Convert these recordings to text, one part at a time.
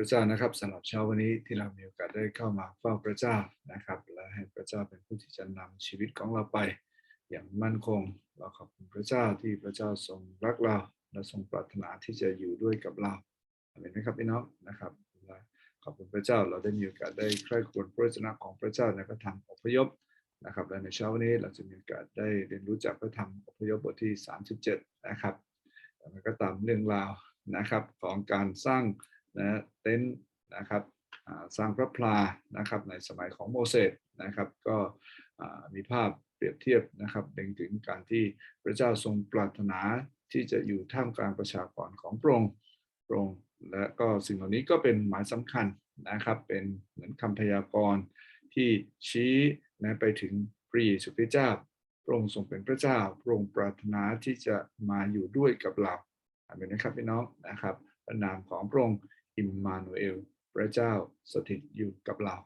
ระเจ้านะครับสำหรับเช้าวันนี้ที่เรามีโอกาสได้เข้ามาเฝ้าพระเจ้านะครับ และให้พระเจ้าเป็นผู้ที่จะนำชีวิตของเราไป อย่างมั่นคง เราขอบคุณพระเจ้าที่พระเจ้าทรงรักเรา และทรงปรารถนาที่จะอยู่ด้วยกับเราอาเมนนะครับพี่น้องนะครับและขอบคุณพระเจ้าเราได้มีโอกาสได้ใคร่ครวญพระวจนะของพระเจ้าในพระธรรมอพยพนะครับและในเช้าวันนี้เราจะมีโอกาสได้เรียนรู้จากพระธรรมอพยพบทที่ 37 นะครับแล้วก็ตามเรื่องราวนะครับของการสร้าง นะเต็นท์นะครับสร้างพระพลานะครับในสมัยของโมเสสนะครับ ก็มีภาพเปรียบเทียบนะครับเล็งถึงการที่พระเจ้าทรงปรารถนาที่จะอยู่ท่ามกลางประชากรของพระองค์พระองค์และก็สิ่งเหล่านี้ก็เป็นหมายสำคัญนะครับ เป็นเหมือนคำพยากรณ์ที่ชี้นะไปถึงพระเยซูคริสต์เจ้าพระองค์ทรงเป็นพระเจ้าพระองค์ปรารถนาที่จะมาอยู่ด้วยกับเราอาเมนนะครับพี่น้องนะครับพระนามของพระองค์ อิมมานูเอลพระเจ้าสถิตอยู่กับเรา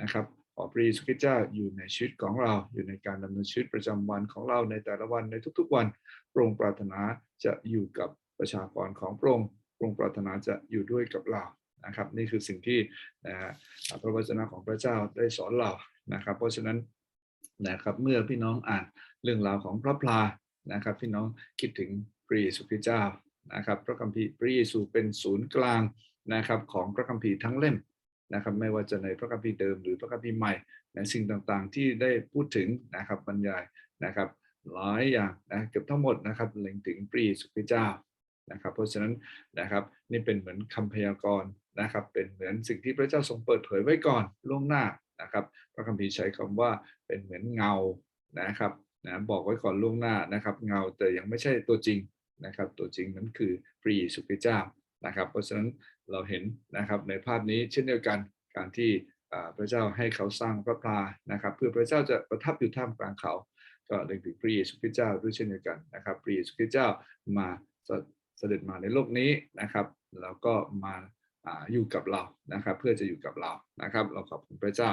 นะครับขอพระเยซูคริสต์เจ้าอยู่ในชีวิตของเราอยู่ในการดำเนินชีวิตประจำวันของเราในแต่ละวันในทุกๆวันพระองค์ปรารถนาจะอยู่กับประชากรของพระองค์พระองค์ปรารถนาจะอยู่ด้วยกับเรานะครับนี่คือสิ่งที่นะฮะพระวจนะของพระเจ้าได้สอนเรานะครับ เพราะฉะนั้นนะครับเมื่อพี่น้องอ่านเรื่องราวของพระพลานะครับพี่น้องคิดถึงพระเยซูคริสต์เจ้านะครับพระคัมภีร์พระเยซูเป็นศูนย์กลาง นะครับของพระคัมภีร์ทั้งเล่มนะครับไม่ว่าจะในพระคัมภีร์เดิมหรือพระคัมภีร์ใหม่ในสิ่งต่างๆ ที่ได้พูดถึงนะครับบรรยายนะครับหลายอย่างนะเกือบทั้งหมดนะครับเล็งถึงพระเยซูคริสต์เจ้านะครับ เพราะฉะนั้นนะครับนี่เป็นเหมือนคำพยากรณ์นะครับ เป็นเหมือนสิ่งที่พระเจ้าทรงเปิดเผยไว้ก่อนล่วงหน้านะครับ พระคัมภีร์ใช้คำว่าเป็นเหมือนเงานะครับนะบอกไว้ก่อนล่วงหน้านะครับ เงาแต่ยังไม่ใช่ตัวจริงนะครับ ตัวจริงนั้นคือพระเยซูคริสต์เจ้านะครับ เพราะฉะนั้น เราเห็นนะครับในภาพนี้เช่นเดียวกันการที่พระเจ้าให้เขาสร้างพระพลานะครับ เพื่อพระเจ้าจะประทับอยู่ท่ามกลางเขา ก็เล็งถึงพระเยซูคริสต์เจ้าด้วยเช่นเดียวกันนะครับพระเยซูคริสต์เจ้ามาเสด็จมาในโลกนี้นะครับแล้วก็มาอ่าอยู่กับเรานะครับ เพื่อจะอยู่กับเรานะครับ เราขอบคุณพระเจ้า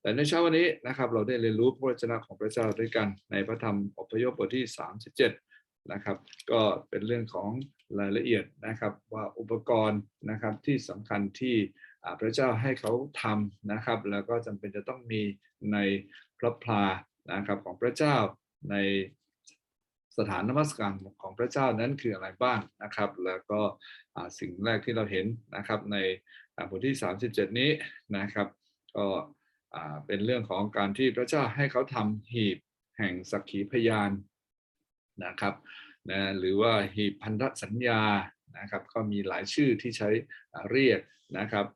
แต่ในเช้าวันนี้นะครับ เราได้เรียนรู้พระวจนะของพระเจ้าด้วยกันในพระธรรมอพยพบทที่ 37 นะครับ ก็เป็นเรื่องของรายละเอียดนะครับว่าอุปกรณ์นะครับที่สำคัญที่พระเจ้าให้เขาทำนะครับ แล้วก็จำเป็นจะต้องมีในพระพลานะครับของพระเจ้าในสถานนมัสการของพระเจ้านั้นคืออะไรบ้างนะครับ แล้วก็สิ่งแรกที่เราเห็นนะครับในอ่าบทที่ 37 นี้นะครับ ก็เป็นเรื่องของการที่พระเจ้าให้เขาทำหีบแห่งสักขีพยาน นะครับนะหรือว่าหีบพันธสัญญานะครับก็มีหลายชื่อที่ใช้เรียกนะครับ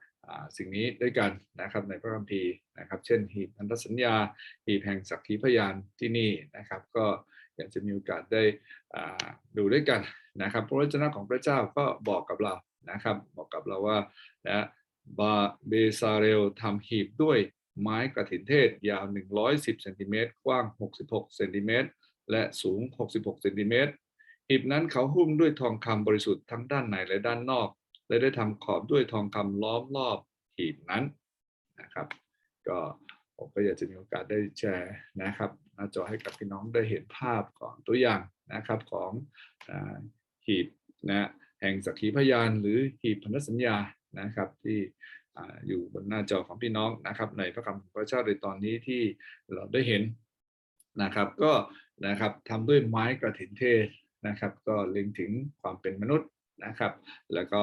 สิ่งนี้ด้วยกันนะครับในพระคัมภีร์นะครับ เช่น หีบพันธสัญญา หีบแห่งสักขีพยานที่นี่นะครับ ก็อยากจะมีโอกาสได้ดูด้วยกันนะครับพระวจนะของพระเจ้าก็บอกกับเรานะครับ บอกกับเราว่านะบาเบซาเรลทำหีบด้วยไม้กระถินเทศยาว 110เซนติเมตรกว้าง 66เซนติเมตร และสูง 66เซนติเมตรหีบนั้นเขาหุ้มด้วยทองคำบริสุทธิ์ทั้งด้านในและด้านนอก และได้ทำขอบด้วยทองคำล้อมรอบหีบนั้นนะครับ ก็ผมก็อยากจะมีโอกาสได้แชร์นะครับหน้าจอให้กับพี่น้องได้เห็นภาพของตัวอย่างนะครับของอหีบนะแห่งสักขีพยานหรือหีบพันธสัญญานะครับที่ออยู่บนหน้าจอของพี่น้องนะครับในพระคำของพระเจ้าในตอนนี้ที่เราได้เห็น นะครับก็นะครับทำด้วยไม้กระถินเทศนะครับ ก็เล็งถึงความเป็นมนุษย์นะครับ แล้วก็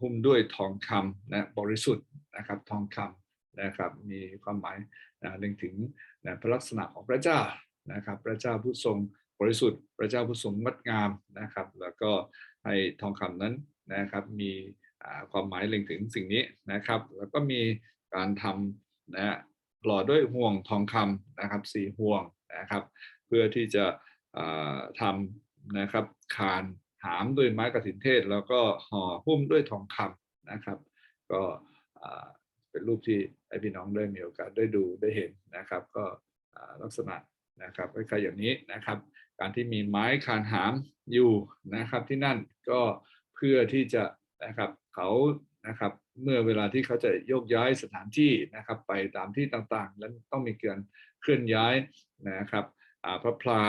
หุ้มด้วยทองคำนะบริสุทธิ์นะครับทองคำนะครับมีความหมายนะเล็งถึงนะพระลักษณะของพระเจ้านะครับ พระเจ้าผู้ทรงบริสุทธิ์ พระเจ้าผู้ทรงงดงามนะครับ แล้วก็ให้ทองคำนั้นนะครับมีความหมายเล็งถึงสิ่งนี้นะครับ แล้วก็มีการทำนะหล่อด้วยห่วงทองคำนะครับสี่ห่วง นะครับ เพื่อที่จะทำนะครับคานหามด้วยไม้กระถินเทศ แล้วก็ห่อหุ้มด้วยทองคำนะครับ ก็เป็นรูปที่ให้พี่น้องได้มีโอกาสได้ดูได้เห็นนะครับ ก็ลักษณะนะครับคล้ายๆอย่างนี้นะครับ การที่มีไม้คานหามอยู่นะครับที่นั่นก็เพื่อที่จะนะครับเขานะครับเมื่อเวลาที่เขาจะโยกย้ายสถานที่นะครับ ไปตามที่ต่างๆ แล้วต้องมีการ เคลื่อนย้ายนะครับพระพลา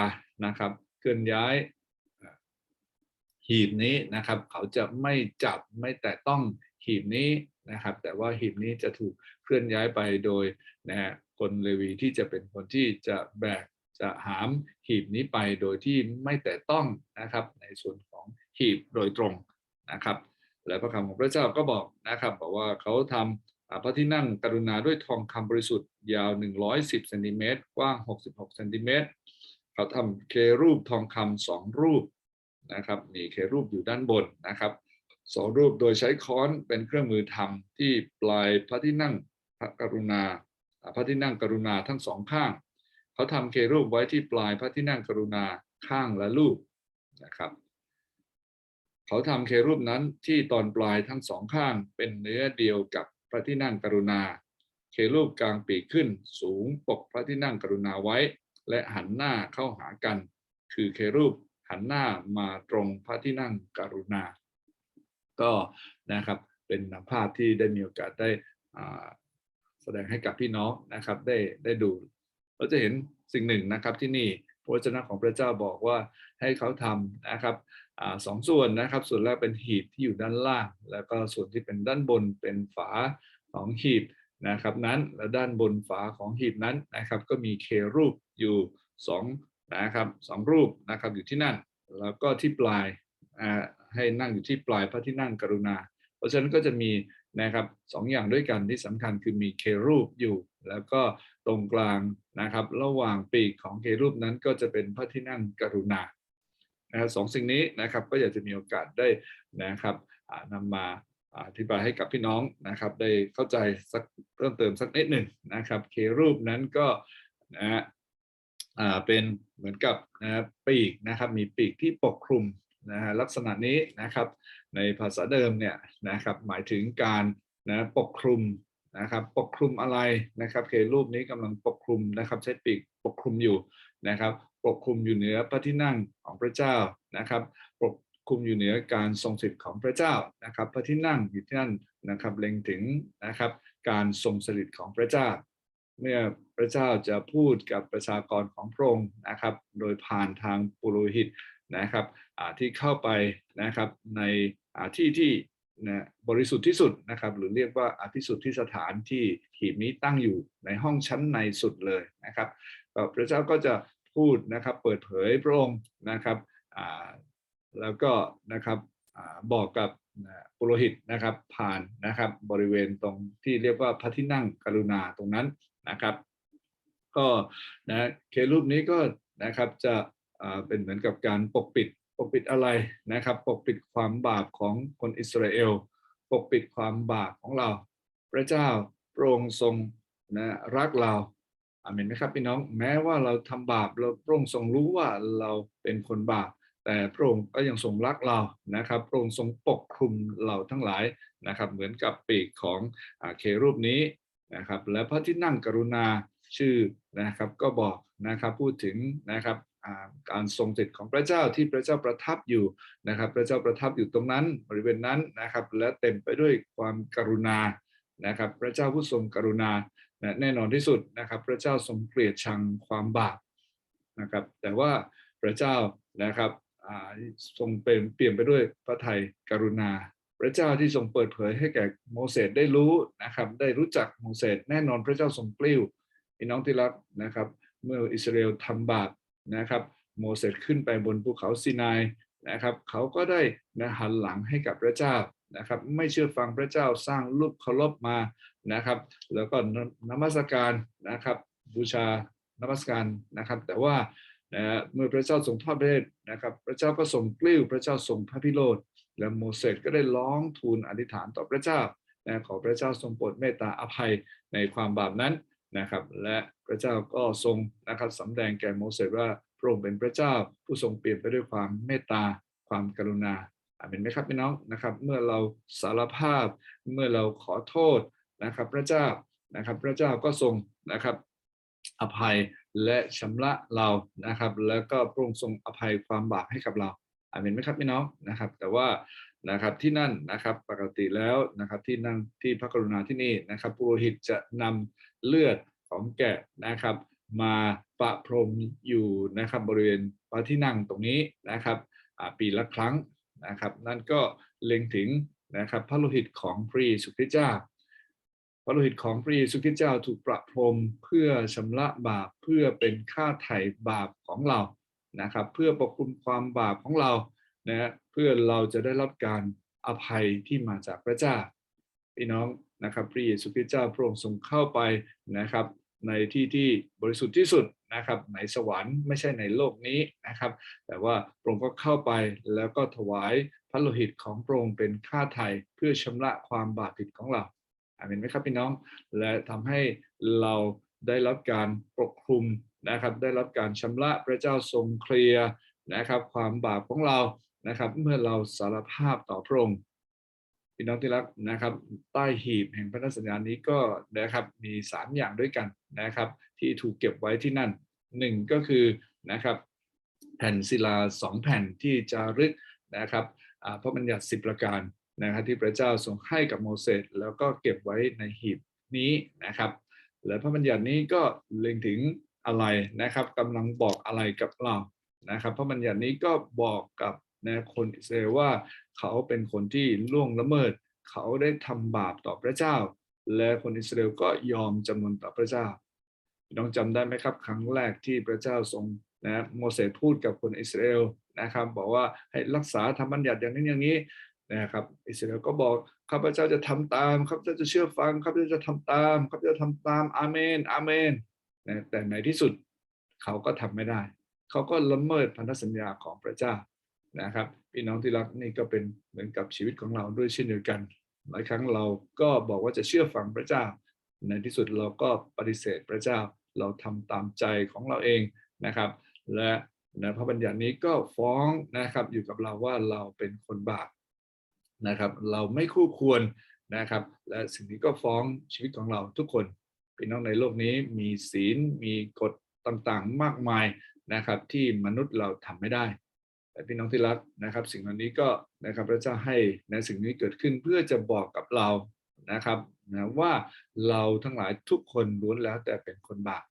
นะครับเคลื่อนย้ายหีบนี้นะครับ เขาจะไม่จับไม่แตะต้องหีบนี้นะครับ แต่ว่าหีบนี้จะถูกเคลื่อนย้ายไปโดยนะฮะคนเลวีที่จะเป็นคนที่จะแบกจะหามหีบนี้ไปโดยที่ไม่แตะต้องนะครับ ในส่วนของหีบโดยตรงนะครับ แล้วพระคำของพระเจ้าก็บอกนะครับ บอกว่าเขาทำอ่า พระที่นั่งกรุณาด้วยทองคำบริสุทธิ์ยาว 110เซนติเมตรกว้าง 66เซนติเมตรเขาทำเครูปทองคำสองรูปนะครับมีเครูปอยู่ด้านบนนะครับสองรูปโดยใช้ค้อนเป็นเครื่องมือทำที่ปลายพระที่นั่งพระกรุณาอ่าพระที่นั่งกรุณาทั้งสองข้าง เขาทำเครูปไว้ที่ปลายพระที่นั่งกรุณาข้างละลูกนะครับเขาทำเครูปนั้นที่ตอนปลายทั้งสองข้างเป็นเนื้อเดียวกับ พระที่นั่งกรุณา เครูปกลางปีกขึ้น สูงปกพระที่นั่งกรุณาไว้ และหันหน้าเข้าหากัน คือเครูปหันหน้ามาตรงพระที่นั่งกรุณา ก็นะครับเป็นภาพที่ได้มีโอกาสได้อ่าแสดงให้กับพี่น้องนะครับได้ได้ดูเราจะเห็นสิ่งหนึ่งนะครับที่นี่พระวจนะของพระเจ้าบอกว่าให้เขาทำนะครับ สองส่วนนะครับ ส่วนแรกเป็นหีบที่อยู่ด้านล่าง แล้วก็ส่วนที่เป็นด้านบนเป็นฝาของหีบนะครับนั้นและด้านบนฝาของหีบนั้นนะครับ ก็มีเครูปอยู่สองนะครับสองรูปนะครับอยู่ที่นั่น แล้วก็ที่ปลายให้นั่งอยู่ที่ปลายพระที่นั่งกรุณา เพราะฉะนั้นก็จะมีนะครับสองอย่างด้วยกันที่สำคัญคือมีเครูปอยู่ แล้วก็ตรงกลางนะครับ ระหว่างปีกของเครูปนั้นก็จะเป็นพระที่นั่งกรุณา นะครับสองสิ่งนี้นะครับก็อยากจะมีโอกาสได้นะครับอ่านำมาอธิบายให้กับพี่น้องนะครับได้เข้าใจสักเพิ่มเติมสักนิดหนึ่งนะครับเครูปนั้นก็นะฮะเป็นเหมือนกับนะปีกนะครับมีปีกที่ปกคลุมนะฮะลักษณะนี้นะครับในภาษาเดิมเนี่ยนะครับหมายถึงการนะปกคลุมนะครับปกคลุมอะไรนะครับเครูปนี้กำลังปกคลุมนะครับใช้ปีกปกคลุมอยู่นะครับ ปกคลุมอยู่เหนือพระที่นั่งของพระเจ้านะครับปกคลุมอยู่เหนือการทรงสิทธิ์ของพระเจ้านะครับ พระที่นั่งอยู่ที่นั่นนะครับเล็งถึงนะครับการทรงสถิตของพระเจ้า เมื่อพระเจ้าจะพูดกับประชากรของพระองค์นะครับ โดยผ่านทางปุโรหิตนะครับที่เข้าไปนะครับในที่ที่นะบริสุทธิ์ที่สุดนะครับ หรือเรียกว่าอภิสุทธิสถานที่หีบนี้ตั้งอยู่ในห้องชั้นในสุดเลยนะครับพระเจ้าก็จะ พูดนะครับ เปิดเผยพระองค์นะครับแล้วก็นะครับอบอกกับปุโรหิตนะครับผ่านนะครับบริเวณตรงที่เรียกว่าพระที่นั่งกรุณาตรงนั้นนะครับ ก็นะเครูปนี้ก็นะครับจะเป็นเหมือนกับการปกปิดปกปิดอะไรนะครับ ปกปิดความบาปของคนอิสราเอล ปกปิดความบาปของเรา พระเจ้าพระองค์ทรงนะรักเรา อาเมนไหมครับพี่น้องแม้ว่าเราทำบาปเราพระองค์ทรงรู้ว่าเราเป็นคนบาป แต่พระองค์ก็ยังทรงรักเรานะครับพระองค์ทรงปกคลุมเราทั้งหลายนะครับ เหมือนกับปีกของอเครูปนี้นะครับ และพระที่นั่งกรุณาชื่อนะครับก็บอกนะครับพูดถึงนะครับการทรงสิทธิ์ของพระเจ้าที่พระเจ้าประทับอยู่นะครับ พระเจ้าประทับอยู่ตรงนั้นบริเวณนั้นนะครับ และเต็มไปด้วยความกรุณานะครับ พระเจ้าผู้ทรงกรุณา นะแน่นอนที่สุดนะครับ พระเจ้าทรงเกลียดชังความบาปนะครับ แต่ว่าพระเจ้านะครับทรงเป็นเปลี่ยนไปด้วยพระทัยกรุณา พระเจ้าที่ทรงเปิดเผยให้แก่โมเสสได้รู้นะครับ ได้รู้จักโมเสสแน่นอนพระเจ้าทรงกลิ้วพี่น้องที่รักนะครับ เมื่ออิสราเอลทำบาปนะครับ โมเสสขึ้นไปบนภูเขาซีนายนะครับ เขาก็ได้นะหันหลังให้กับพระเจ้านะครับ ไม่เชื่อฟังพระเจ้าสร้างรูปเคารพมา นะครับ แล้วก็นมัสการนะครับ บูชานมัสการนะครับ แต่ว่านะเมื่อพระเจ้าทรงทอดพระเนตรนะครับ พระเจ้าก็ทรงกลิ้วพระเจ้าทรงพระพิโรธและโมเสสก็ได้ร้องทูลอธิษฐานต่อพระเจ้านะขอพระเจ้าทรงโปรดเมตตาอภัยในความบาปนั้นนะครับ และพระเจ้าก็ทรงนะครับสำแดงแก่โมเสสว่าพระองค์เป็นพระเจ้าผู้ทรงเปลี่ยนไปด้วยความเมตตาความกรุณาอาเห็นไหมครับพี่น้องนะครับ เมื่อเราสารภาพเมื่อเราขอโทษ นะครับ พระเจ้านะครับ พระเจ้าก็ทรงนะครับอภัยและชำระเรานะครับ แล้วก็พระองค์ทรงอภัยความบาปให้กับเราอาเห็นไหมครับพี่น้องนะครับ แต่ว่านะครับที่นั่นนะครับปกติแล้วนะครับที่นั่งที่พระกรุณาที่นี่นะครับปุโรหิตจะนำเลือดของแกะนะครับ มาประพรมอยู่นะครับบริเวณพระที่นั่งตรงนี้นะครับปีละครั้งนะครับ นั่นก็เล็งถึงนะครับพระโลหิตของพระเยซูคริสต์เจ้า โลหิตของพระเยซูคริสต์เจ้าถูกประพรมเพื่อชำระบาปเพื่อเป็นค่าไถ่บาปของเรานะครับ เพื่อปกคุมความบาปของเรานะฮะเพื่อเราจะได้รับการอภัยที่มาจากพระเจ้าพี่น้องนะครับพระเยซูคริสต์เจ้าพระองค์ทรงเข้าไปนะครับ ในที่ที่บริสุทธิ์ที่สุดนะครับในสวรรค์ไม่ใช่ในโลกนี้นะครับ แต่ว่าพระองค์ก็เข้าไปแล้วก็ถวายพระโลหิตของพระองค์เป็นค่าไถ่เพื่อชำระความบาปผิดของเรา เมนไหมครับพี่น้อง และทำให้เราได้รับการปกคลุมนะครับ ได้รับการชำระพระเจ้าทรงเคลียร์นะครับ ความบาปของเรานะครับ เมื่อเราสารภาพต่อพระองค์พี่น้องที่รักนะครับ ใต้หีบแห่งพันธสัญญานี้ก็นะครับมีสามอย่างด้วยกันนะครับ ที่ถูกเก็บไว้ที่นั่นหนึ่งก็คือนะครับ แผ่นศิลาสองแผ่นที่จารึกนะครับพระบัญญัติสิบประการ นะครับที่พระเจ้าทรงให้กับโมเสสแล้วก็เก็บไว้ในหีบนี้นะครับและพระบัญญัตินี้ก็เล็งถึงอะไรนะครับกำลังบอกอะไรกับเรานะครับพระบัญญัตินี้ก็บอกกับนะคนอิสราเอลว่าเขาเป็นคนที่ล่วงละเมิด เขาได้ทำบาปต่อพระเจ้า และคนอิสราเอลก็ยอมจำนนต่อพระเจ้าน้องจำได้ไหมครับ ครั้งแรกที่พระเจ้าทรงนะโมเสสพูดกับคนอิสราเอลนะครับ บอกว่าให้รักษาธรรมบัญญัติอย่างนี้อย่างนี้ นะครับอิสราเอลก็บอกข้าพเจ้าจะทำตามข้าพเจ้าจะเชื่อฟังข้าพเจ้าจะทำตามข้าพเจ้าทำตามอาเมนอาเมนนะแต่ในที่สุดเขาก็ทำไม่ได้ เขาก็ละเมิดพันธสัญญาของพระเจ้านะครับพี่น้องที่รักนี่ก็เป็นเหมือนกับชีวิตของเราด้วยเช่นเดียวกัน หลายครั้งเราก็บอกว่าจะเชื่อฟังพระเจ้า ในที่สุดเราก็ปฏิเสธพระเจ้าเราทำตามใจของเราเองนะครับ และนะพระบัญญัตินี้ก็ฟ้องนะครับอยู่กับเราว่าเราเป็นคนบาป นะครับเราไม่คู่ควรนะครับและสิ่งนี้ก็ฟ้องชีวิตของเราทุกคนพี่น้องในโลกนี้มีศีลมีกฎต่างๆมากมายนะครับที่มนุษย์เราทำไม่ได้แต่พี่น้องที่รักนะครับ สิ่งเหล่านี้ก็นะครับพระเจ้าให้นะสิ่งนี้เกิดขึ้นเพื่อจะบอกกับเรานะครับนะว่าเราทั้งหลายทุกคนล้วนแล้วแต่เป็นคนบาป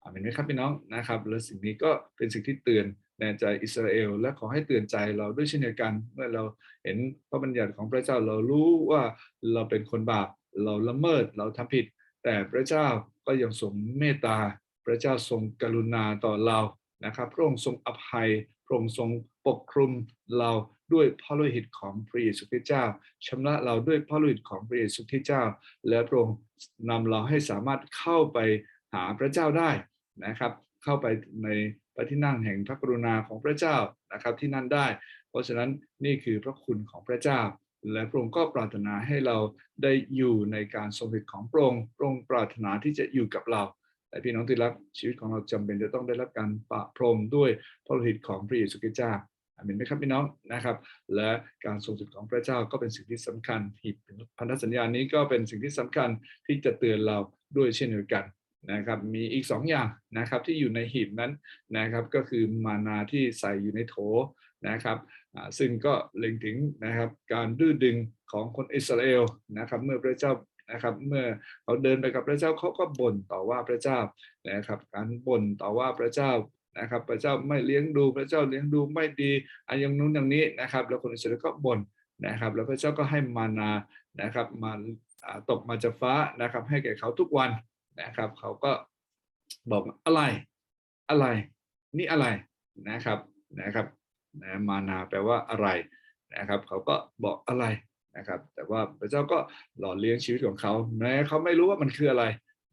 อาเมนไหมครับพี่น้องนะครับ และสิ่งนี้ก็เป็นสิ่งที่เตือน ในใจอิสราเอล และขอให้เตือนใจเราด้วยเช่นเดียวกัน เมื่อเราเห็นพระบัญญัติของพระเจ้าเรารู้ว่าเราเป็นคนบาปเราละเมิดเราทำผิด แต่พระเจ้าก็ยังทรงเมตตา พระเจ้าทรงกรุณาต่อเรานะครับพระองค์ทรงอภัยพระองค์ทรงปกคลุมเราด้วยพระโลหิตของพระเยซูคริสต์เจ้าชำระเราด้วยพระโลหิตของพระเยซูคริสต์เจ้า และพระองค์นำเราให้สามารถเข้าไปหาพระเจ้าได้นะครับ เข้าไปใน พระที่นั่งแห่งพระกรุณาของพระเจ้านะครับที่นั่นได้ เพราะฉะนั้นนี่คือพระคุณของพระเจ้า และพระองค์ก็ปรารถนาให้เราได้อยู่ในการทรงฤทธิ์ของพระองค์พระองค์ปรารถนาที่จะอยู่กับเรา แต่พี่น้องที่รักชีวิตของเราจำเป็นจะต้องได้รับการปะพรมด้วยพระโลหิตของพระเยซูคริสต์เจ้าอาเมนไหมครับพี่น้องนะครับ และการทรงสิทธิ์ของพระเจ้าก็เป็นสิ่งที่สำคัญหีบพันธสัญญานี้ก็เป็นสิ่งที่สำคัญที่จะเตือนเราด้วยเช่นเดียวกัน นะครับมีอีก 2 อย่างนะครับที่อยู่ในหีบนั้นนะครับก็คือมานาที่ใส่อยู่ในโถนะครับซึ่งก็เล็งถึงนะครับการดื้อดึงของคนอิสราเอลนะครับเมื่อพระเจ้านะครับเมื่อเขาเดินไปกับพระเจ้าเขาก็บ่นต่อว่าพระเจ้านะครับการบ่นต่อว่าพระเจ้านะครับพระเจ้าไม่เลี้ยงดูพระเจ้าเลี้ยงดูไม่ดีอันอย่างนู้นอย่างนี้นะครับแล้วคนอิสราเอลก็บ่นนะครับแล้วพระเจ้าก็ให้มานานะครับมาตกมาจากฟ้านะครับให้แก่เขาทุกวัน นะครับ เขาก็บอกอะไรอะไร นี่อะไรนะครับนะครับนะมานาแปลว่าอะไรนะครับ เขาก็บอกอะไรนะครับ แต่ว่าพระเจ้าก็หล่อเลี้ยงชีวิตของเขาแม้เขาไม่รู้ว่ามันคืออะไร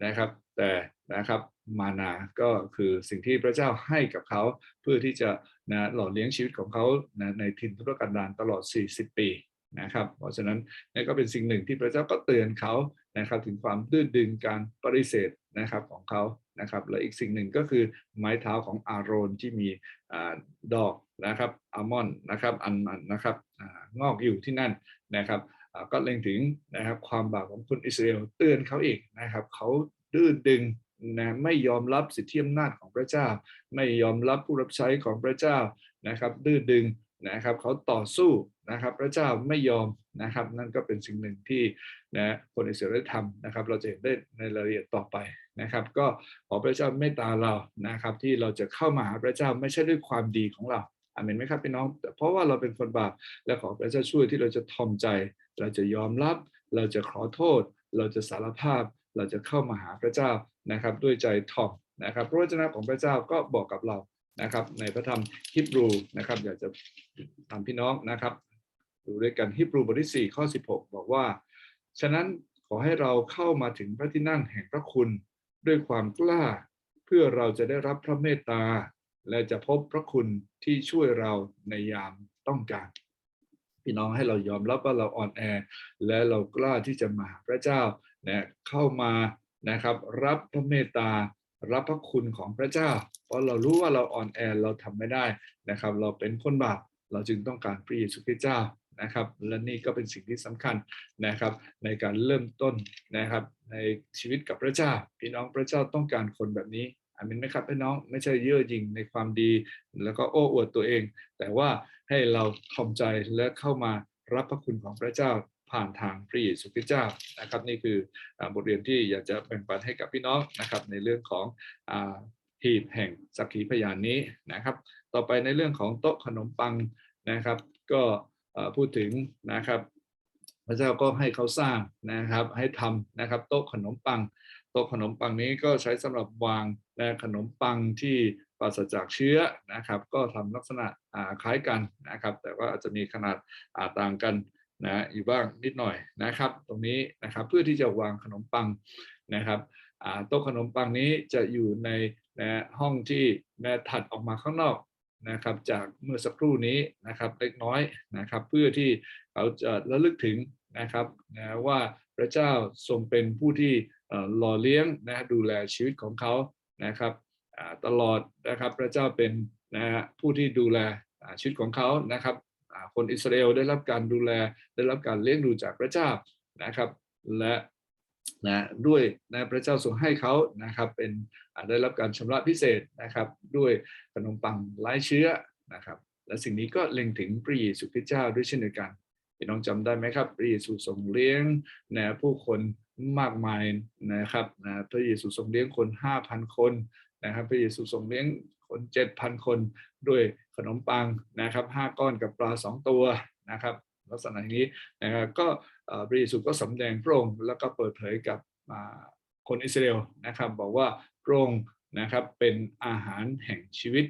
นะครับ แต่นะครับมานาก็คือสิ่งที่พระเจ้าให้กับเขาเพื่อที่จะนะหล่อเลี้ยงชีวิตของเขานะในทินทุรกันดารตลอด 40 ปีนะครับ เพราะฉะนั้นนี่ก็เป็นสิ่งหนึ่งที่พระเจ้าก็เตือนเขา นะครับถึงความดื้อดึงการปฏิเสธนะครับของเขานะครับและอีกสิ่งหนึ่งก็คือไม้เท้าของอาโรนที่มีดอกนะครับอัลมอนด์นะครับอันนะครับงอกอยู่ที่นั่นนะครับก็เล็งถึงนะครับความบาปของคนอิสราเอลเตือนเขาอีกนะครับเขาดื้อดึงนะไม่ยอมรับสิทธิอำนาจของพระเจ้า ไม่ยอมรับผู้รับใช้ของพระเจ้านะครับดื้อดึงนะครับเขาต่อสู้ นะครับพระเจ้าไม่ยอมนะครับ นั่นก็เป็นสิ่งหนึ่งที่นะคนอิสราเอลทำนะครับ เราจะเห็นได้ในรายละเอียดต่อไปนะครับ ก็ขอพระเจ้าเมตตาเรานะครับ ที่เราจะเข้ามาหาพระเจ้าไม่ใช่ด้วยความดีของเราอาเมนไหมครับพี่น้อง เพราะว่าเราเป็นคนบาปและขอพระเจ้าช่วยที่เราจะทอมใจ เราจะยอมรับ เราจะขอโทษ เราจะสารภาพ เราจะเข้ามาหาพระเจ้านะครับ ด้วยใจถ่อมนะครับพระวจนะของพระเจ้าก็บอกกับเรานะครับ ในพระธรรมฮิบรูนะครับ อยากจะทำพี่น้องนะครับ ดูด้วยกันฮิบรูบทที่ 4 ข้อ 16 บอกว่า ฉะนั้นขอให้เราเข้ามาถึงพระที่นั่งแห่งพระคุณด้วยความกล้า เพื่อเราจะได้รับพระเมตตา และจะพบพระคุณที่ช่วยเราในยามต้องการ พี่น้องให้เรายอมรับว่าเราอ่อนแอ และเรากล้าที่จะมาหาพระเจ้านะเข้ามานะครับรับพระเมตตารับพระคุณของพระเจ้า เพราะเรารู้ว่าเราอ่อนแอเราทำไม่ได้นะครับ เราเป็นคนบาปเราจึงต้องการพระเยซูคริสต์เจ้า นะครับและนี่ก็เป็นสิ่งที่สำคัญนะครับในการเริ่มต้นนะครับในชีวิตกับพระเจ้า พี่น้องพระเจ้าต้องการคนแบบนี้อามินไหมครับพี่น้องไม่ใช่เย่อหยิ่งในความดี แล้วก็โอ้อวดตัวเอง แต่ว่าให้เราทอมใจและเข้ามารับพระคุณของพระเจ้าผ่านทางพระเยซูคริสต์เจ้านะครับ นี่คือบทเรียนที่อยากจะแบ่งปันให้กับพี่น้องนะครับ ในเรื่องของอหีบแห่งสักขีพยานนี้นะครับ ต่อไปในเรื่องของโต๊ะขนมปังนะครับ ก็ พูดถึงนะครับ พระเจ้าก็ให้เขาสร้างนะครับ ให้ทำนะครับ โต๊ะขนมปัง โต๊ะขนมปังนี้ก็ใช้สำหรับวางนะขนมปังที่ปราศจากเชื้อนะครับ ก็ทำลักษณะคล้ายกันนะครับ แต่ว่าอาจจะมีขนาดาต่างกันนะอยู่บ้างนิดหน่อยนะครับ ตรงนี้นะครับเพื่อที่จะวางขนมปังนะครับโต๊ะขนมปังนี้จะอยู่ในนะห้องที่นะถัดออกมาข้างนอก นะครับจากเมื่อสักครู่นี้นะครับเล็กน้อยนะครับเพื่อที่เขาจะระลึกถึงนะครับนะว่าพระเจ้าทรงเป็นผู้ที่หล่อเลี้ยงนะดูแลชีวิตของเขานะครับตลอดนะครับพระเจ้าเป็นนะฮะผู้ที่ดูแลชีวิตของเขานะครับคนอิสราเอลได้รับการดูแลได้รับการเลี้ยงดูจากพระเจ้านะครับ และ นะด้วยนะพระเจ้าทรงให้เขานะครับเป็นได้รับการชำระพิเศษนะครับ ด้วยขนมปังไร้เชื้อนะครับ และสิ่งนี้ก็เล็งถึงพระเยซูคริสต์เจ้าด้วยเช่นเดียวกันพี่น้องจำได้ไหมครับพระเยซูทรงเลี้ยงนะผู้คนมากมายนะครับนะพระเยซูทรงเลี้ยงคน 5,000 คนนะครับพระเยซูทรงเลี้ยงคน7,000 คน ด้วยขนมปังนะครับ5ก้อนกับปลา 2 ตัวนะครับ ลักษณะอย่างนี้นะครับก็เอ่อพระเยซูก็สำแดงพระองค์แล้วก็เปิดเผยกับคนอิสราเอลนะครับ บอกว่าพระองค์นะครับเป็นอาหารแห่งชีวิต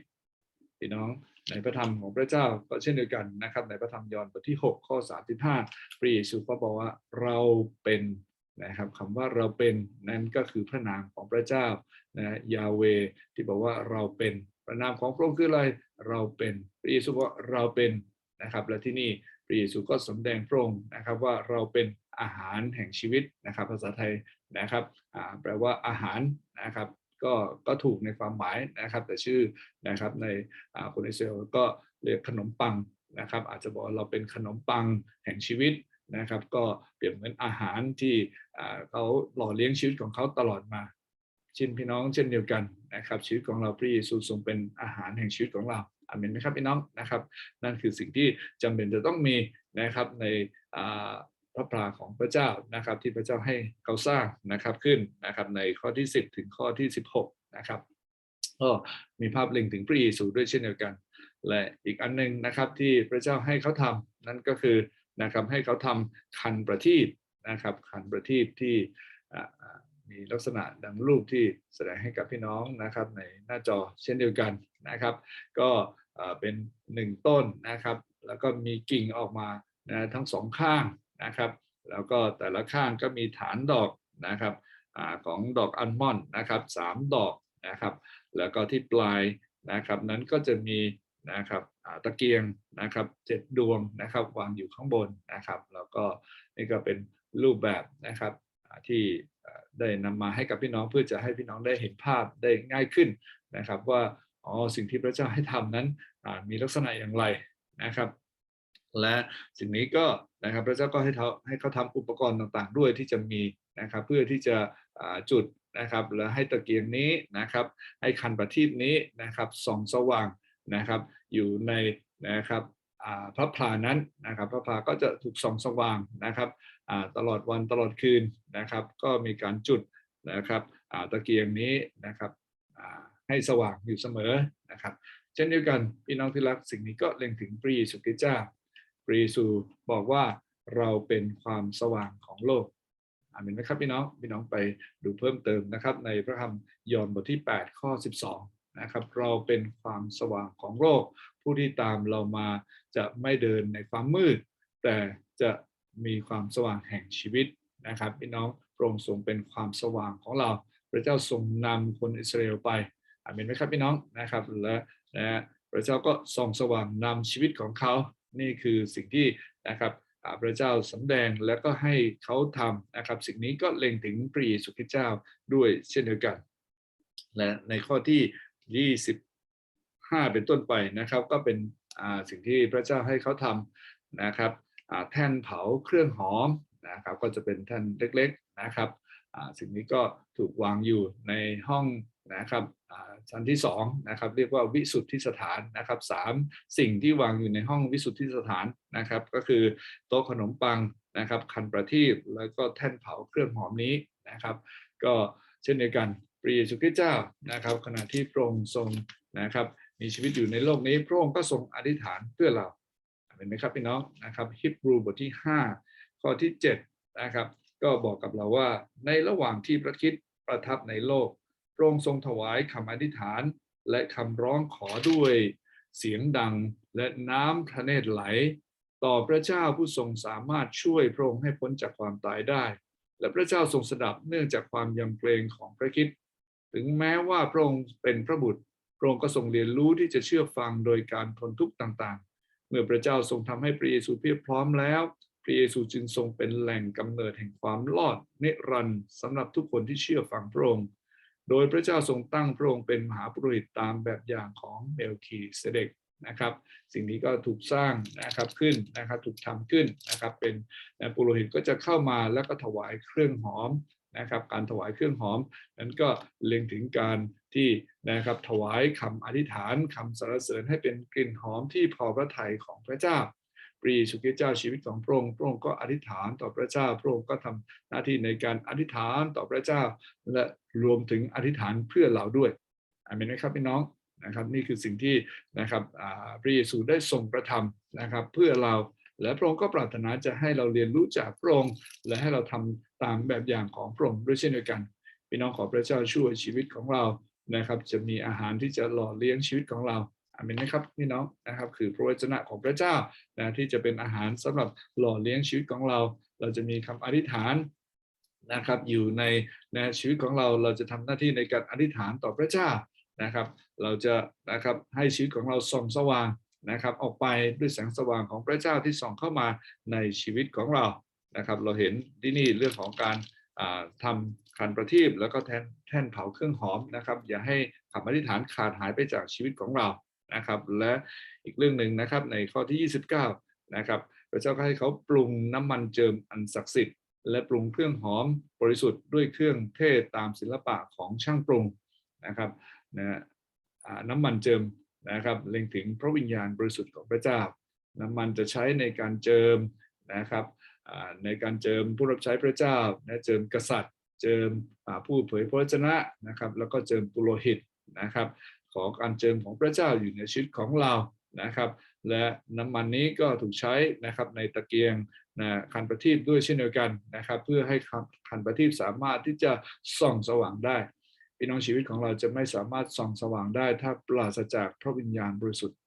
พี่น้องในพระธรรมของพระเจ้าก็เช่นเดียวกันนะครับในพระธรรมยอห์นบทที่ 6 ข้อ 35 พระเยซูก็บอกว่าเราเป็นนะครับคำว่าเราเป็นนั่นก็คือพระนามของพระเจ้านะยาเวที่บอกว่าเราเป็นพระนามของพระองค์คืออะไรเราเป็นพระเยซูบอกว่าเราเป็นนะครับและที่นี่ พระเยซูก็สำแดงพระองค์นะครับว่าเราเป็นอาหารแห่งชีวิตนะครับ ภาษาไทยนะครับแปลว่าอาหารนะครับก็ก็ถูกในความหมายนะครับ แต่ชื่อนะครับในคนอิสราเอลก็เรียกขนมปังนะครับ อาจจะบอกเราเป็นขนมปังแห่งชีวิตนะครับ ก็เปรียบเหมือนอาหารที่เขาหล่อเลี้ยงชีวิตของเขาตลอดมาเช่นพี่น้องเช่นเดียวกันนะครับ ชีวิตของเราพระเยซูทรงเป็นอาหารแห่งชีวิตของเรา เมนไหมครับพี่น้องนะครับ นั่นคือสิ่งที่จำเป็นจะต้องมีนะครับในพระพราของพระเจ้านะครับ ที่พระเจ้าให้เขาสร้างนะครับขึ้นนะครับในข้อที่ 10 ถึงข้อที่ 16 นะครับก็มีภาพล็งถึงพระเยซูด้วยเช่นเดียวกัน และอีกอันหนึงนะครับที่พระเจ้าให้เขาทำนั่นก็คือนะครับให้เขาทำคันประทีปนะครับคันประทีปที่มีลักษณะดังรูปที่แสดงให้กับพี่น้องนะครับในหน้าจอเช่นเดียวกันนะครับ ก็ เป็นหนึ่งต้นนะครับ แล้วก็มีกิ่งออกมานะทั้งสองข้างนะครับ แล้วก็แต่ละข้างก็มีฐานดอกนะครับอของดอกอัลมอนด์นะครับสามดอกนะครับ แล้วก็ที่ปลายนะครับนั้นก็จะมีนะครับตะเกียงนะครับเจ็ดดวงนะครับวางอยู่ข้างบนนะครับ แล้วก็นี่ก็เป็นรูปแบบนะครับที่ได้นำมาให้กับพี่น้องเพื่อจะให้พี่น้องได้เห็นภาพได้ง่ายขึ้นนะครับ ว่า อ๋อสิ่งที่พระเจ้าให้ทำนั้นมีลักษณะอย่างไรนะครับ และสิ่งนี้ก็นะครับพระเจ้าก็ให้เขาให้เขาทำอุปกรณ์ต่างๆ ด้วยที่จะมีนะครับเพื่อที่จะจุดนะครับและให้ตะเกียงนี้นะครับให้คันประทีปนี้นะครับส่องสว่างนะครับ อยู่ในนะครับพระพลานั้นนะครับพระพลาก็จะถูกส่องสว่างนะครับตลอดวันตลอดคืนนะครับ ก็มีการจุดนะครับตะเกียงนี้นะครับ ให้สว่างอยู่เสมอนะครับเช่นเดียวกันพี่น้องที่รักสิ่งนี้ก็เล็งถึงพระเยซูคริสต์เจ้าพระเยซูบอกว่าเราเป็นความสว่างของโลกอาเมนไหมครับพี่น้องพี่น้องไปดูเพิ่มเติมนะครับ ในพระธรรมยอห์นบทที่ 8 ข้อ 12 นะครับ เราเป็นความสว่างของโลก ผู้ที่ตามเรามาจะไม่เดินในความมืด แต่จะมีความสว่างแห่งชีวิตนะครับ พี่น้องพระองค์ทรงเป็นความสว่างของเรา พระเจ้าทรงนำคนอิสราเอลไป อาเมนไหมครับพี่น้องนะครับและนะพระเจ้าก็ส่องสว่างนำชีวิตของเขานี่คือสิ่งที่นะครับพระเจ้าสำแดงแล้วก็ให้เขาทำนะครับ สิ่งนี้ก็เล็งถึงพระเยซูคริสต์เจ้าด้วยเช่นเดียวกัน และในข้อที่ 25 เป็นต้นไปนะครับ ก็เป็นสิ่งที่พระเจ้าให้เขาทำนะครับแท่นเผาเครื่องหอมนะครับ ก็จะเป็นแท่นเล็ก ๆนะครับ สิ่งนี้ก็ถูกวางอยู่ในห้องนะครับชั้นที่สองนะครับเรียกว่าวิสุทธิสถานนะครับสามสิ่งที่วางอยู่ในห้องวิสุทธิสถานนะครับ ก็คือโต๊ะขนมปังนะครับ คันประทีปแล้วก็แท่นเผาเครื่องหอมนี้นะครับ ก็เช่นเดียวกันพระเยซูคริสต์เจ้านะครับ ขณะที่พระองค์ทรงนะครับ มีชีวิตอยู่ในโลกนี้พระองค์ก็ทรงอธิษฐานเพื่อเราเห็นไหมครับพี่น้องนะครับฮิบรูบทที่ 5 ข้อที่7นะครับ ก็บอกกับเราว่า ในระหว่างที่พระคิดประทับในโลกพระองค์ทรงถวายคำอธิษฐานและคำร้องขอด้วยเสียงดังและน้ำพระเนตรไหล ต่อพระเจ้าผู้ทรงสามารถช่วยพระองค์ให้พ้นจากความตายได้ และพระเจ้าทรงสดับเนื่องจากความยำเกรงของพระคิดถึงแม้ว่าพระองค์เป็นพระบุตรพระองค์ก็ทรงเรียนรู้ที่จะเชื่อฟังโดยการทนทุกข์ต่างๆ เมื่อพระเจ้าทรงทำให้พระเยซูเพียบพร้อมแล้ว พระเยซูจึงทรงเป็นแหล่งกำเนิดแห่งความรอดนิรันดร์สำหรับทุกคนที่เชื่อฟังพระองค์ โดยพระเจ้าทรงตั้งพระองค์เป็นมหาปุโรหิตตามแบบอย่างของเมลคีเสเดกนะครับ สิ่งนี้ก็ถูกสร้างนะครับขึ้นนะครับถูกทำขึ้นนะครับเป็นปุโรหิตก็จะเข้ามาแล้วก็ถวายเครื่องหอมนะครับการถวายเครื่องหอม นั้นก็เล็งถึงการที่นะครับถวายคำอธิษฐานคำสรรเสริญให้เป็นกลิ่นหอมที่พอพระทัยของพระเจ้า พระเยซูคริสต์เจ้าชีวิตของพระองค์พระองค์ก็อธิษฐานต่อพระเจ้าพระองค์ก็ทำหน้าที่ในการอธิษฐานต่อพระเจ้า และรวมถึงอธิษฐานเพื่อเราด้วยอาเมนไหมครับพี่น้องนะครับนี่คือสิ่งที่นะครับพระเยซูได้ทรงประทำนะครับเพื่อเราและพระองค์ก็ปรารถนาจะให้เราเรียนรู้จากพระองค์และให้เราทำตามแบบอย่างของพระองค์ด้วยเช่นเดียวกันพี่น้องขอพระเจ้าช่วยชีวิตของเรานะครับ จะมีอาหารที่จะหล่อเลี้ยงชีวิตของเรา อาเมนไหมครับพี่น้องนะครับ คือพระวจนะของพระเจ้านะที่จะเป็นอาหารสำหรับหล่อเลี้ยงชีวิตของเรา เราจะมีคำอธิษฐานนะครับ อยู่ในในชีวิตของเราเราจะทำหน้าที่ในการอธิษฐานต่อพระเจ้านะครับ เราจะนะครับให้ชีวิตของเราส่องสว่างนะครับออกไปด้วยแสงสว่างของพระเจ้าที่ส่องเข้ามาในชีวิตของเรานะครับ เราเห็นที่นี่เรื่องของการทำคันประทีปแล้วก็แท่นแท่นเผาเครื่องหอมนะครับ อย่าให้คำอธิษฐานขาดหายไปจากชีวิตของเรา นะครับ และอีกเรื่องหนึ่งนะครับในข้อที่ 29 นะครับ พระเจ้าก็ให้เขาปรุงน้ำมันเจิมอันศักดิ์สิทธิ์และปรุงเครื่องหอมบริสุทธิ์ด้วยเครื่องเทศตามศิลปะของช่างปรุงนะครับนะน้ำมันเจิมนะครับเล็งถึงพระวิญญาณบริสุทธิ์ของพระเจ้า น้ำมันจะใช้ในการเจิมนะครับในการเจิมผู้รับใช้พระเจ้านะเจิมกษัตริย์ เจิมผู้เผยพระวจนะนะครับ แล้วก็เจิมปุโรหิตนะครับ ขอการเจิมของพระเจ้าอยู่ในชีวิตของเรานะครับ และน้ำมันนี้ก็ถูกใช้นะครับในตะเกียงนะคันประทีปด้วยเช่นเดียวกันนะครับ เพื่อให้คันประทีปสามารถที่จะส่องสว่างได้พี่น้องชีวิตของเราจะไม่สามารถส่องสว่างได้ ถ้าปราศจากพระวิญญาณบริสุทธิ์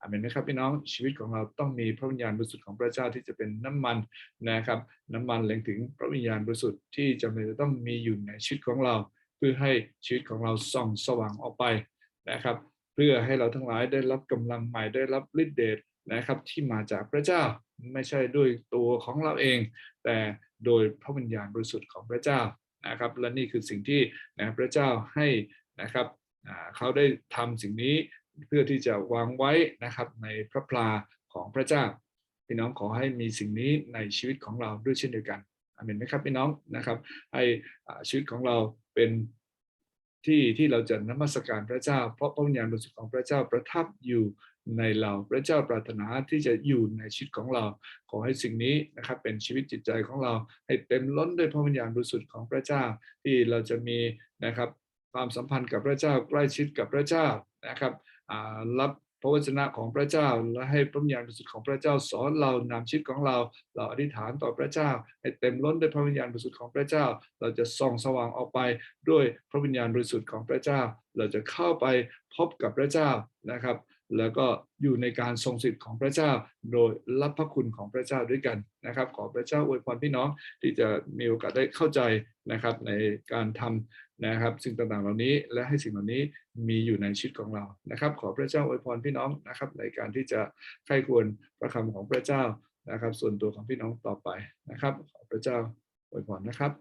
อเมนไหมครับพี่น้องชีวิตของเราต้องมีพระวิญญาณบริสุทธิ์ของพระเจ้าที่จะเป็นน้ำมันนะครับ น้ำมันเล็งถึงพระวิญญาณบริสุทธิ์ที่จำเป็นจะต้องมีอยู่ในชีวิตของเรา เพื่อให้ชีวิตของเราส่องสว่างออกไป นะครับ เพื่อให้เราทั้งหลายได้รับกำลังใหม่ได้รับฤทธิ์เดชนะครับที่มาจากพระเจ้าไม่ใช่ด้วยตัวของเราเอง แต่โดยพระวิญญาณบริสุทธิ์ของพระเจ้านะครับ และนี่คือสิ่งที่นะพระเจ้าให้นะครับเขาได้ทำสิ่งนี้เพื่อที่จะวางไว้นะครับในพระพลาของพระเจ้า พี่น้องขอให้มีสิ่งนี้ในชีวิตของเราด้วยเช่นเดียวกันอเมนไหมครับพี่น้องนะครับให้ชีวิตของเราเป็น ที่ที่เราจะนมัสการพระเจ้า เพราะพระวิญญาณบริสุทธิ์ของพระเจ้าประทับอยู่ในเราพระเจ้าปรารถนาที่จะอยู่ในชีวิตของเรา ขอให้สิ่งนี้นะครับเป็นชีวิตจิตใจของเราให้เต็มล้นด้วยพระวิญญาณบริสุทธิ์ของพระเจ้า ที่เราจะมีนะครับความสัมพันธ์กับพระเจ้าใกล้ชิดกับพระเจ้านะครับรับ พระวจนะของพระเจ้า และให้พระวิญญาณบริสุทธิ์ของพระเจ้าสอนเรานำชีวิตของเรา เราอธิษฐานต่อพระเจ้า ให้เต็มล้นด้วยพระวิญญาณบริสุทธิ์ของพระเจ้า เราจะส่องสว่างออกไปด้วยพระวิญญาณบริสุทธิ์ของพระเจ้า เราจะเข้าไปพบกับพระเจ้านะครับ แล้วก็อยู่ในการทรงสิทธิ์ของพระเจ้า โดยรับพระคุณของพระเจ้าด้วยกันนะครับ ขอพระเจ้าอวยพรพี่น้องที่จะมีโอกาสได้เข้าใจนะครับในการทำ นะครับ สิ่งต่างๆเหล่านี้และให้สิ่งเหล่านี้มีอยู่ในชีวิตของเรานะครับ ขอพระเจ้าอวยพรพี่น้องนะครับ ในการที่จะใคร่ควรพระคำของพระเจ้านะครับ ส่วนตัวของพี่น้องต่อไปนะครับ ขอพระเจ้าอวยพรนะครับ